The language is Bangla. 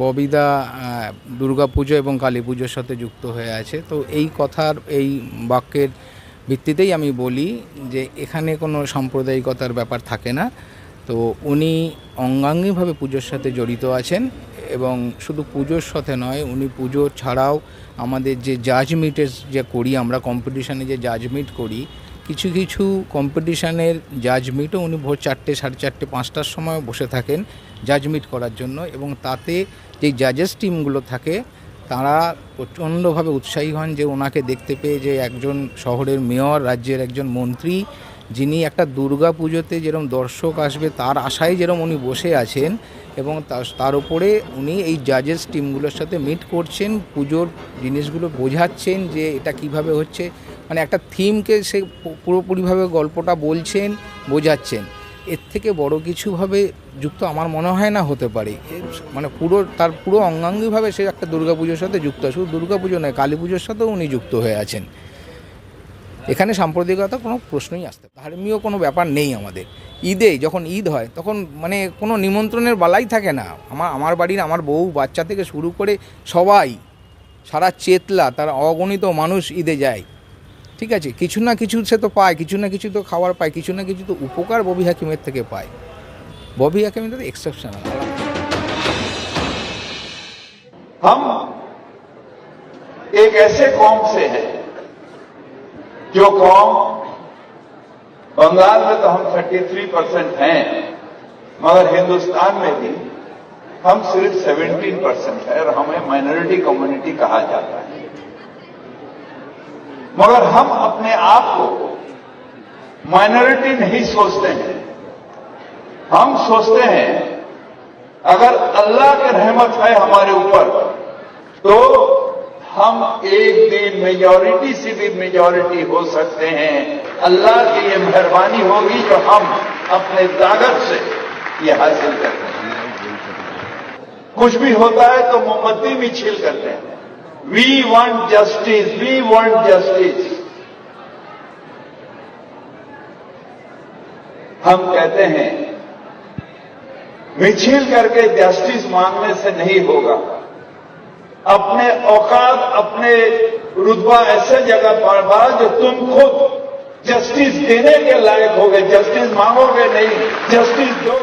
ববিদা দুর্গা পুজো এবং কালী পুজোর সাথে যুক্ত হয়ে আছে। তো এই কথার, এই বাক্যের ভিত্তিতেই আমি বলি যে এখানে কোনো সাম্প্রদায়িকতার ব্যাপার থাকে না। তো উনি অঙ্গাঙ্গিভাবে পুজোর সাথে জড়িত আছেন এবং শুধু পুজোর সাথে নয়, উনি পুজো ছাড়াও আমাদের যে জাজ মিটের যে করি, আমরা কম্পিটিশানে যে জাজ মিট করি কিছু কিছু কম্পিটিশানের জাজ মিটও উনি ভোর চারটে, সাড়ে চারটে, পাঁচটার সময় বসে থাকেন জাজ মিট করার জন্য এবং তাতে যে জাজেস টিমগুলো থাকে, তারা প্রচণ্ডভাবে উৎসাহী হন যে ওনাকে দেখতে পেয়ে যে একজন শহরের মেয়র, রাজ্যের একজন মন্ত্রী, যিনি একটা দুর্গা পুজোতে যেরকম দর্শক আসবে তার আশায় যেরকম উনি বসে আছেন এবং তার- উপরে উনি এই জাজেস টিমগুলোর সাথে মিট করছেন, পুজোর জিনিসগুলো বোঝাচ্ছেন যে এটা কীভাবে হচ্ছে। মানে একটা থিমকে সে পুরোপুরিভাবে গল্পটা বলছেন, বোঝাচ্ছেন। এর থেকে বড় কিছুভাবে যুক্ত আমার মনে হয় না হতে পারে। মানে পুরো, তার পুরো অঙ্গাঙ্গিভাবে সে একটা দুর্গাপুজোর সাথে যুক্ত। শুধু দুর্গাপুজো নয় কালী পুজোর সাথেও উনি যুক্ত হয়ে আছেন। এখানে সাম্প্রদায়িকতা কোনো প্রশ্নই আসতে ধর্মীয় কোনো ব্যাপার নেই আমাদের। ঈদে যখন ঈদ হয় তখন মানে কোনো নিমন্ত্রণের বালাই থাকে না আমার আমার বাড়ির আমার বউ বাচ্চা থেকে শুরু করে সবাই সারা চেতলা তার অগণিত মানুষ ঈদে যায় ঠিক আছে কিছু না কিছু সে তো পায় কিছু না কিছু তো খাবার পায় কিছু না কিছু তো উপকার ববি হাকিমের থেকে পায় ববি হাকিমের তো এক্সেপশনাল हम एक ऐसे कौम से हैं जो कौम بنگال میں تو ہم 33 پرسینٹ ہیں، مگر ہندوستان میں بھی ہم صرف 17 پرسینٹ ہیں اور ہمیں مائنورٹی کمیونٹی کہا جاتا ہے۔ مگر ہم اپنے آپ کو مائنورٹی نہیں سوچتے ہیں۔ ہم سوچتے ہیں، اگر اللہ کی رحمت ہے ہمارے اوپر، تو ہم ایک دن میجورٹی سے بھی میجورٹی ہو سکتے ہیں۔ اللہ کی یہ مہربانی ہوگی جو ہم اپنے طاقت سے یہ حاصل کرتے ہیں۔ کچھ بھی ہوتا ہے تو مومبتی بھی چھیل کرتے ہیں۔ وی وانٹ جسٹس وی وانٹ جسٹس ہم کہتے ہیں مچھل کر کے جسٹس مانگنے سے نہیں ہوگا۔ اپنے اوقات، اپنے رتبہ ایسے جگہ پر پا جو تم خود جسٹس دینے کے لائق ہوگے جسٹس مانگو گے نہیں جسٹس دو